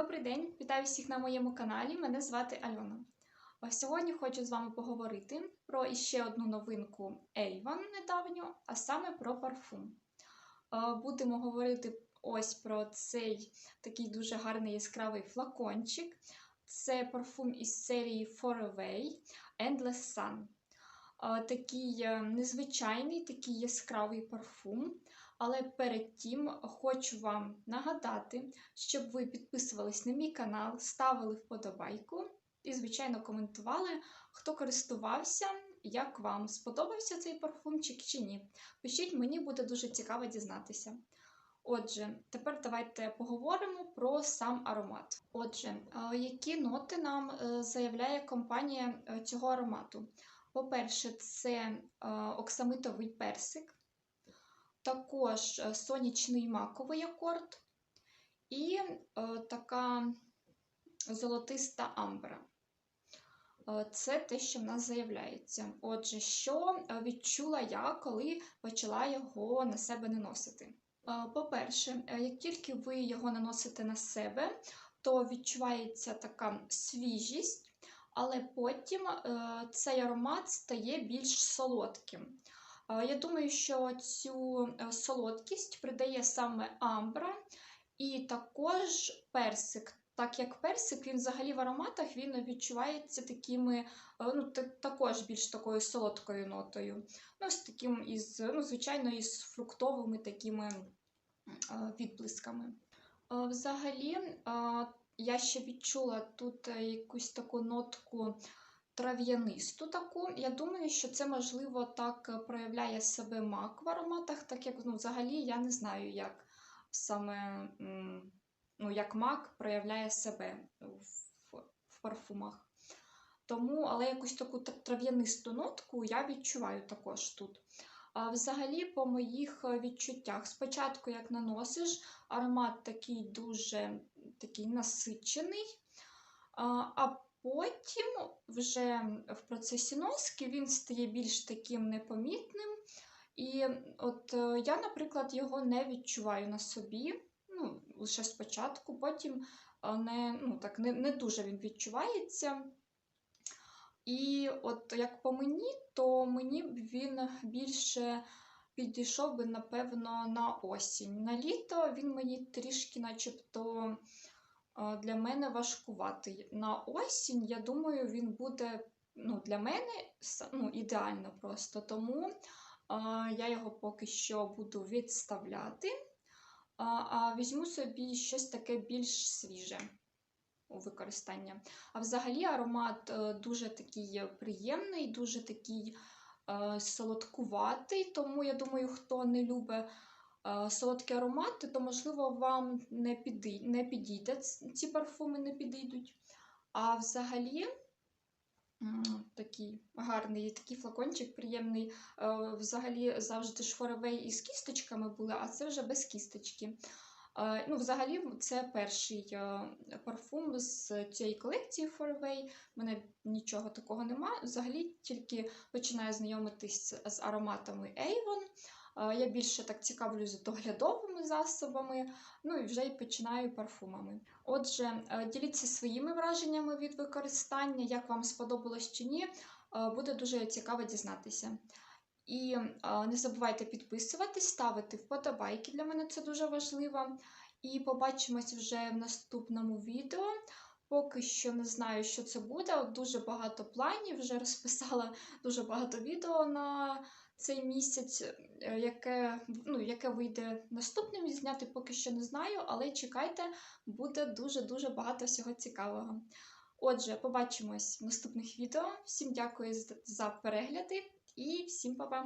Добрий день, вітаю всіх на моєму каналі. Мене звати Альона. Сьогодні хочу з вами поговорити про іще одну новинку Avon недавню, а саме про парфум. Будемо говорити ось про цей такий дуже гарний яскравий флакончик. Це парфум із серії Forever Endless Sun. Е, Такий е, незвичайний, такий яскравий парфум. Але перед тим хочу вам нагадати, щоб ви підписувались на мій канал, ставили вподобайку і, звичайно, коментували, хто користувався, як вам сподобався цей парфумчик чи ні. Пишіть, мені буде дуже цікаво дізнатися. Отже, тепер давайте поговоримо про сам аромат. Отже, е, які ноти нам заявляє компанія цього аромату? По-перше, це оксамитовий персик також е, сонячний маковий акорд і е, така золотиста амбра. Е, це те, що в нас заявляється. Отже, що відчула я, коли почала його на себе наносити. По-перше, як тільки ви його наносите на себе, то відчувається така свіжість, але потім цей аромат стає більш солодким. Я думаю, що цю е, солодкість придає саме амбра і також персик. Так як персик, він взагалі в ароматах він відчувається такими, е, ну, також більш такою солодкою нотою. Ну, з таким із, ну, Звичайно, із фруктовими такими е, відблисками. Взагалі, я ще відчула тут якусь таку нотку трав'янисту таку. Я думаю, що це, можливо, так е, проявляє себе мак в ароматах, так як ну, взагалі я не знаю, як саме ну, як мак проявляє себе в, в парфумах. Тому, але якусь таку трав'янисту нотку я відчуваю також тут. Взагалі, по моїх е, відчуттях, спочатку, як наносиш, аромат такий дуже такий насичений, а Потім вже в процесі носки він стає більш таким непомітним. І от е, я, наприклад, його не відчуваю на собі, ну, лише спочатку, потім е, не ну, так, не, не дуже він відчувається. І от як по мені, то мені б він більше підійшов би, напевно, на осінь. На літо він мені трішки начебто для мене важкуватий. На осінь, я думаю, він буде ну, для мене ну, ідеально просто. Тому я його поки що буду відставляти, а візьму собі щось таке більш свіже у використання. А взагалі аромат е, дуже такий приємний, дуже такий е, солодкуватий, тому я думаю, хто не любить солодкі аромати, то, можливо, вам не підійде, не підійде ці парфуми не підійдуть. А взагалі, такий гарний такий флакончик приємний. Е, взагалі, завжди шфоровей із кісточками були, а це вже без кісточки. Е, ну, Взагалі, це перший е, парфум з цієї колекції Forever. У мене нічого такого немає. Взагалі, тільки починаю знайомитись з ароматами Avon. Я більше так цікавлюся доглядовими засобами, ну і вже й починаю парфумами. Отже, е, діліться своїми враженнями від використання, як вам сподобалось чи ні, е, буде дуже цікаво дізнатися. І не забувайте підписуватись, ставити вподобайки, для мене це дуже важливо. І побачимось вже в наступному відео. Поки що не знаю, що це буде. Дуже багато планів, вже розписала дуже багато відео на цей місяць, е, яке ну, яке вийде наступним зняти, поки що не знаю, але чекайте, буде дуже-дуже багато всього цікавого. Отже, побачимось в наступних відео. Всім дякую за перегляди і всім па-па!